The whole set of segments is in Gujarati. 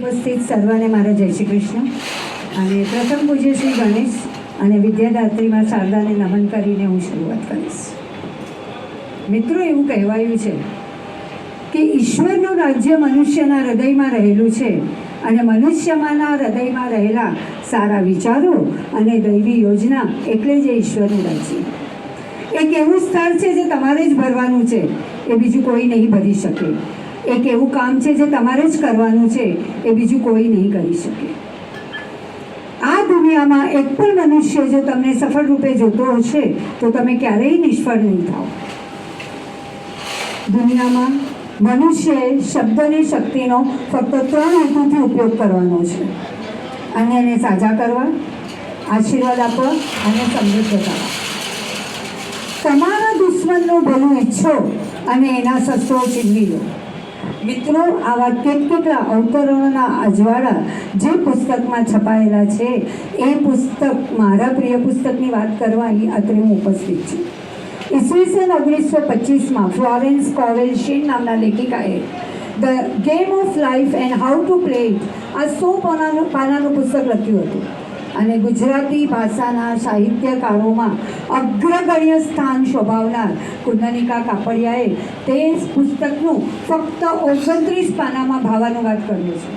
ઉપસ્થિત સર્વને મારા જય શ્રી કૃષ્ણ. અને પ્રથમ પૂજ્ય શ્રી ગણેશ અને વિદ્યાદાત્રીમાં શારદાને નમન કરીને હું શરૂઆત કરીશ. મિત્રો, એવું કહેવાયું છે કે ઈશ્વરનું રાજ્ય મનુષ્યના હૃદયમાં રહેલું છે અને મનુષ્યમાંના હૃદયમાં રહેલા સારા વિચારો અને દૈવી યોજના એટલે જ ઈશ્વરનું રાજ્ય. એક એવું સ્થળ છે જે તમારે જ ભરવાનું છે. એ બીજું કોઈ નહીં ભરી શકે. એક એવું કામ છે જે તમારે જ કરવાનું છે, એ બીજું કોઈ નહીં કરી શકે. આ દુનિયામાં એક પણ મનુષ્ય જો તમને સફળ રૂપે જોતો હશે, તો તમે ક્યારેય નિષ્ફળ નહીં થાઓ દુનિયામાં મનુષ્યએ શબ્દની શક્તિનો ફક્ત ત્રણ હેતુથી ઉપયોગ કરવાનો છે. અન્યને સાજા કરવા, આશીર્વાદ આપવા અને સમૃદ્ધ કરવા તમારા દુશ્મનનું ભલું ઈચ્છો અને એના શસ્ત્રો છીનવી લો. મિત્રો, આવા કેટકેટલા અવતરણોના અજવાળા જે પુસ્તકમાં છપાયેલા છે, એ પુસ્તક, મારા પ્રિય પુસ્તકની વાત કરવા અહીં અત્રે હું ઉપસ્થિત છું. ઈસવીસન ઓગણીસો પચીસમાં ફ્લોરેન્સ કોવેલ શીન નામના લેખિકાએ the game of life and how to play it, આ સો પાનાનું પાનાનું પુસ્તક લખ્યું હતું. અને ગુજરાતી ભાષાના સાહિત્યકારોમાં અગ્રગણ્ય સ્થાન શોભાવનાર કુંદનિકા કાપડિયાએ તે પુસ્તકનું ફક્ત ઓગણત્રીસ પાનામાં ભાવાનુવાદ કર્યો છે.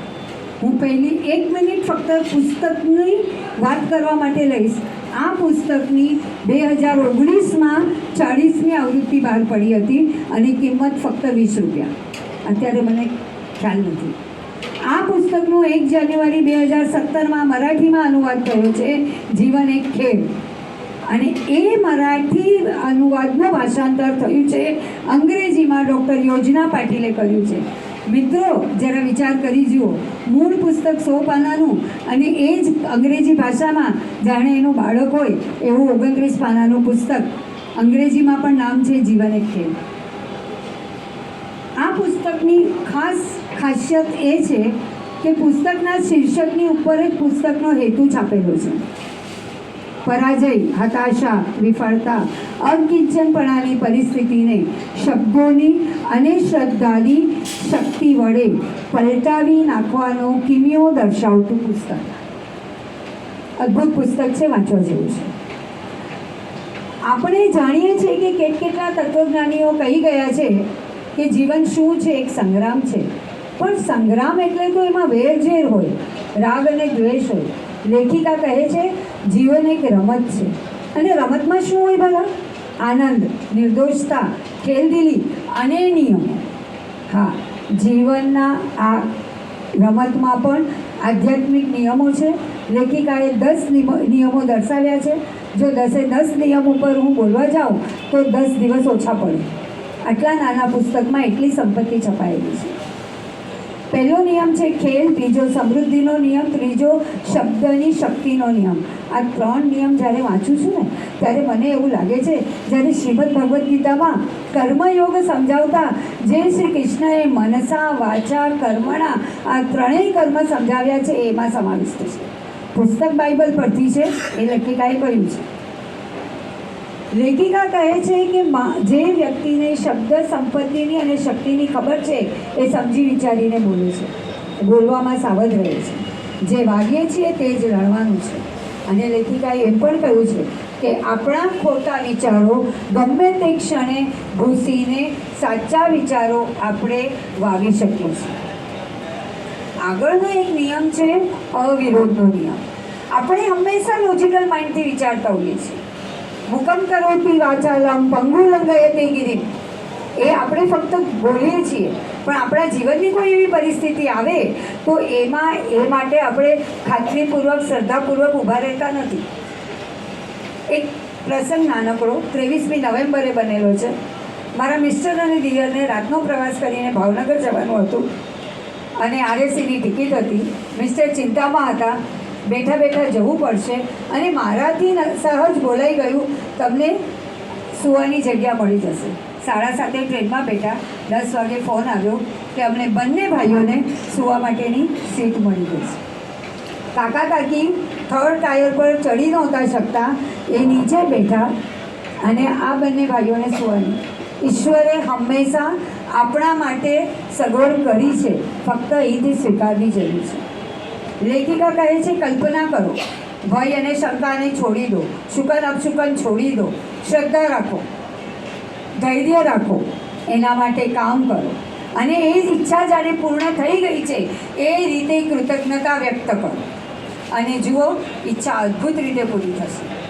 હું પહેલી એક મિનિટ ફક્ત પુસ્તકની વાત કરવા માટે લઈશ. આ પુસ્તકની બે હજાર ઓગણીસમાં ચાળીસમી આવૃત્તિ બહાર પડી હતી અને કિંમત ફક્ત વીસ રૂપિયા. અત્યારે મને ખ્યાલ નથી. આ પુસ્તકનું એક જાન્યુઆરી બે હજાર સત્તરમાં મરાઠીમાં અનુવાદ થયો છે, જીવન એક ખેલ. અને એ મરાઠી અનુવાદનું ભાષાંતર થયું છે, અંગ્રેજીમાં ડૉક્ટર યોજના પાટીલે કર્યું છે. મિત્રો, જરા વિચાર કરી જુઓ, મૂળ પુસ્તક સો પાનાનું અને એ જ અંગ્રેજી ભાષામાં જાણે એનું બાળક હોય એવું ઓગણત્રીસ પાનાનું પુસ્તક. અંગ્રેજીમાં પણ નામ છે, જીવન એક ખેલ. આ પુસ્તકની ખાસ ખાસિયત એ છે કે પુસ્તકના શીર્ષકની ઉપર જ પુસ્તકનો હેતુ છાપેલો છે. પરાજય, હતાશા, વિફળતા, અકિંચનપણાની પરિસ્થિતિને શબ્દોની અને શ્રદ્ધાની શક્તિ વડે પલટાવી નાખવાનો કિમિયો દર્શાવતું પુસ્તક. અદ્ભુત પુસ્તક છે, વાંચવા જેવું છે. આપણે જાણીએ છીએ કે કેટ કેટલા તત્વજ્ઞાનીઓ કહી ગયા છે કે જીવન શું છે, એક સંગ્રામ છે. પણ સંગ્રામ એટલે તો એમાં વેરઝેર હોય, રાગ અને દ્વેષ હોય. લેખિકા કહે છે, જીવન એક રમત છે. અને રમતમાં શું હોય ભલા? આનંદ, નિર્દોષતા, ખેલદિલી અને નિયમો. હા, જીવનના આ રમતમાં પણ આધ્યાત્મિક નિયમો છે. લેખિકાએ દસ નિયમો દર્શાવ્યા છે. જો દસે દસ નિયમ ઉપર હું બોલવા જાઉં, તો દસ દિવસ ઓછા પડે. આટલા નાના પુસ્તકમાં એટલી સંપત્તિ છપાયેલી છે. પહેલો નિયમ છે ખેલ બીજો સમૃદ્ધિનો નિયમ, ત્રીજો શબ્દની શક્તિનો નિયમ. આ ત્રણ નિયમ જ્યારે વાંચું છું ને, ત્યારે મને એવું લાગે છે જ્યારે શ્રીમદ ભગવદ્ ગીતામાં કર્મયોગ સમજાવતા જે શ્રી કૃષ્ણએ મનસા, વાચા, કર્મણા આ ત્રણેય કર્મ સમજાવ્યા છે, એમાં સમાવિષ્ટ છે. પુસ્તક બાઇબલ પરથી છે, એ લેખિકાએ કહ્યું છે. લેખિકા કહે છે કે જે વ્યક્તિને શબ્દ સંપત્તિની અને શક્તિની ખબર છે, એ સમજી વિચારીને બોલે છે. બોલવામાં સાવધ રહે છે. જે વાગીએ છીએ તે જ લડવાનું છે. અને લેખિકાએ એમ પણ કહ્યું છે કે આપણા ખોટા વિચારો ગમે તે ક્ષણે ઘૂસીને સાચા વિચારો આપણે વાવી શકીએ છીએ. આગળનો એક નિયમ છે અવિરોધનો નિયમ. આપણે હંમેશા લોજિકલ માઇન્ડથી વિચારતા હોઈએ છીએ. હુકમ કરોતી વાચાલામ પંગુ લંગયતે ગિરી. એ આપણે ફક્ત બોલીએ છીએ. પણ આપણા જીવનની કોઈ એવી પરિસ્થિતિ આવે, તો એમાં, એ માટે આપણે ખાતરીપૂર્વક, શ્રદ્ધાપૂર્વક ઊભા રહેતા નથી. એક પ્રસંગ નાનકડો, ત્રેવીસમી નવેમ્બરે બનેલો છે. મારા મિસ્ટર અને દિયરને રાતનો પ્રવાસ કરીને ભાવનગર જવાનું હતું. અને આરએસીની ટિકિટ હતી. મિસ્ટર ચિંતામાં હતા. બેઠા બેઠા જવું પડશે. અને મારાથી સહજ બોલાઈ ગયું, તમને સુવાની જગ્યા મળી જશે. સાડા સાતે ટ્રેનમાં બેઠા, દસ વાગે ફોન આવ્યો કે અમને બંને ભાઈઓને સુવા માટેની સીટ મળી ગઈ છે. કાકા કાકી થર્ડ ટાયર પર ચડી નહોતા શકતા, એ નીચે બેઠા અને આ બંને ભાઈઓને સુવાની. ઈશ્વરે હંમેશા આપણા માટે સગવડ કરી છે. ફક્ત અહીંથી સ્વીકારવી જરૂર છે. લેખિકા કહે છે, કલ્પના કરો. ભય અને શંકાને છોડી દો. શુકન અપશુકન છોડી દો. શ્રદ્ધા રાખો. ધૈર્ય રાખો. એના માટે કામ કરો. અને એ જ ઈચ્છા જ્યારે પૂર્ણ થઈ ગઈ છે, એ રીતે કૃતજ્ઞતા વ્યક્ત કરો. અને જુઓ, ઈચ્છા અદ્ભુત રીતે પૂરી થશે.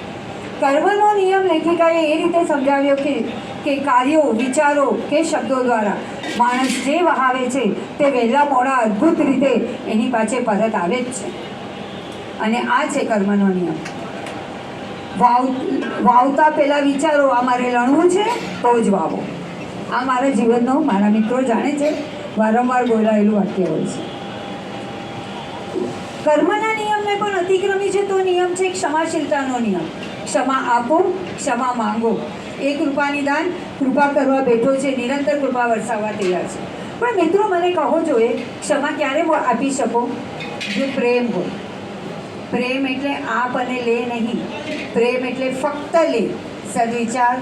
કર્મનો નિયમ લેખિકાએ એ રીતે સમજાવ્યો કે કે કાર્યો, વિચારો કે શબ્દો દ્વારા માણસ જે વહાવે છે, તે વહેલા મોડા અદ્ભુત રીતે એની પાસે પરત આવે જ છે. અને આ છે કર્મનો નિયમ. વાવ, વાવતા પહેલાં વિચારો, આ મારે લણવું છે, તો જ વાવો. આ મારા જીવનનો, મારા મિત્રો જાણે છે, વારંવાર બોલાયેલું વાક્ય હોય છે. કર્મના નિયમને પણ અતિક્રમી છે તો નિયમ છે ક્ષમાશીલતાનો નિયમ. ક્ષમા આપો, ક્ષમા માંગો. એ કૃપાની દાન, કૃપા કરવા બેઠો છે, નિરંતર કૃપા વરસાવવા તૈયાર છે. પણ મિત્રો, મને કહો જોઈએ ક્ષમા ક્યારે આપી શકો? જો પ્રેમ હોય. પ્રેમ એટલે આપ અને લે નહીં. પ્રેમ એટલે ફક્ત લે. સદવિચાર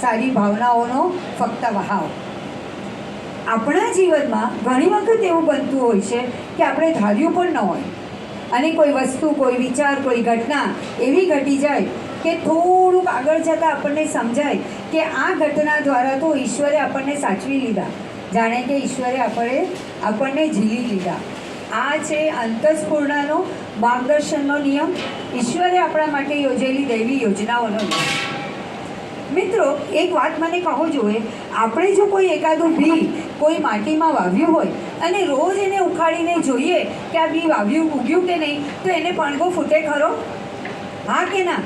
સારી ભાવનાઓનો ફક્ત વહાવ. આપણા જીવનમાં ઘણી વખત એવું બનતું હોય છે કે આપણે ધાર્યું પણ ન હોય. અને કોઈ વસ્તુ, કોઈ વિચાર, કોઈ ઘટના એવી ઘટી જાય કે થોડુંક આગળ જતાં આપણને સમજાય કે આ ઘટના દ્વારા તો ઈશ્વરે આપણને સાચવી લીધા. જાણે કે ઈશ્વરે આપણે, આપણને ઝીલી લીધા. આ છે અંતસ્ફૂર્ણાનો માર્ગદર્શનનો નિયમ. ઈશ્વરે આપણા માટે યોજેલી દૈવી યોજનાઓનો નિયમ. મિત્રો, એક વાત મને કહો જોઈએ આપણે જો કોઈ એકાદું બી કોઈ માટીમાં વાવ્યું હોય અને રોજ એને ઉખાડીને જોઈએ કે આ બી વાવ્યું, ઉગ્યું કે નહીં, તો એને પણગો ફૂટે ખરો? હા કે ના?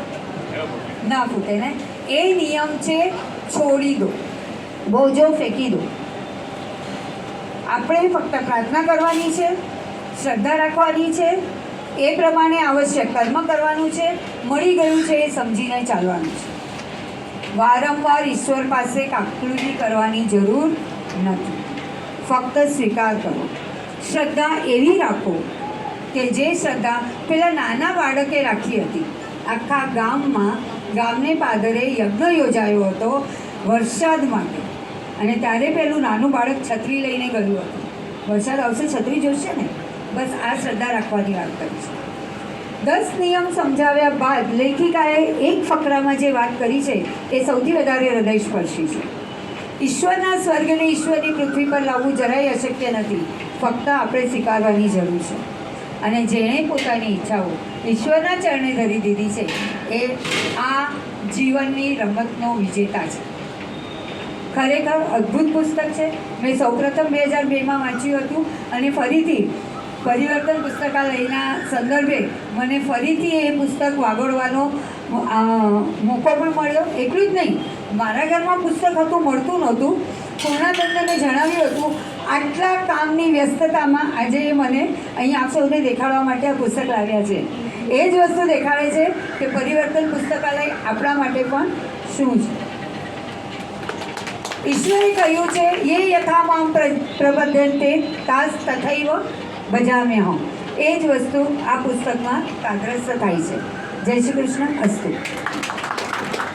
ના ફૂટે ને? એ નિયમ છે છોડી દો. બોજો ફેંકી દો. આપણે ફક્ત પ્રાર્થના કરવાની છે, શ્રદ્ધા રાખવાની છે, એ પ્રમાણે આવશ્યક કર્મ કરવાનું છે, મળી ગયું છે એ સમજીને ચાલવાનું છે. વારંવાર ઈશ્વર પાસે કાકૃતિ કરવાની જરૂર નથી. ફક્ત સ્વીકાર કરો. શ્રદ્ધા એવી રાખો કે જે શ્રદ્ધા પેલા નાના બાળકે રાખી હતી. આખા ગામમાં ગામને પાદરે યજ્ઞ યોજાયો હતો વરસાદ માટે. અને ત્યારે પેલું નાનું બાળક છત્રી લઈને ગયું હતું. વરસાદ આવશે, છત્રી જોશે ને? બસ આ શ્રદ્ધા રાખવાની વાત કરી છે. દસ નિયમ સમજાવ્યા બાદ લેખિકાએ એક ફકરામાં જે વાત કરી છે, એ સૌથી વધારે હૃદયસ્પર્શી છે. ઈશ્વરના સ્વર્ગને ઈશ્વરની પૃથ્વી પર લાવવું જરાય અશક્ય નથી. ફક્ત આપણે સ્વીકારવાની જરૂર છે. અને જેણે પોતાની ઈચ્છાઓ ઈશ્વરના ચરણે ધરી દીધી છે. એ આ જીવનની રમતનો વિજેતા છે. ખરેખર અદ્ભુત પુસ્તક છે. મેં સૌપ્રથમ બે હજાર બેમાં વાંચ્યું હતું અને ફરીથી પરિવર્તન પુસ્તકાલયના સંદર્ભે મને ફરીથી એ પુસ્તક વાગોળવાનો મોકો પણ મળ્યો. એટલું જ નહીં, મારા ઘરમાં પુસ્તક હતું, મળતું નહોતું. પૂર્ણાનંદને જણાવ્યું હતું, આટલા કામની વ્યસ્તતામાં આજે એ મને અહીં આપ સૌને દેખાડવા માટે આ પુસ્તક લાવ્યા છે. એ જ વસ્તુ દેખાડે છે કે પરિવર્તન પુસ્તકાલય આપણા માટે પણ શું છે? ઈશ્વરે કહ્યું છે એ યથામાં પ્રબંધનતે તાસ તથૈવ ભજામે હોં એ જ વસ્તુ આ પુસ્તકમાં કાગ્રસ્ત થાય છે. જય શ્રી કૃષ્ણ, અસ્તુ.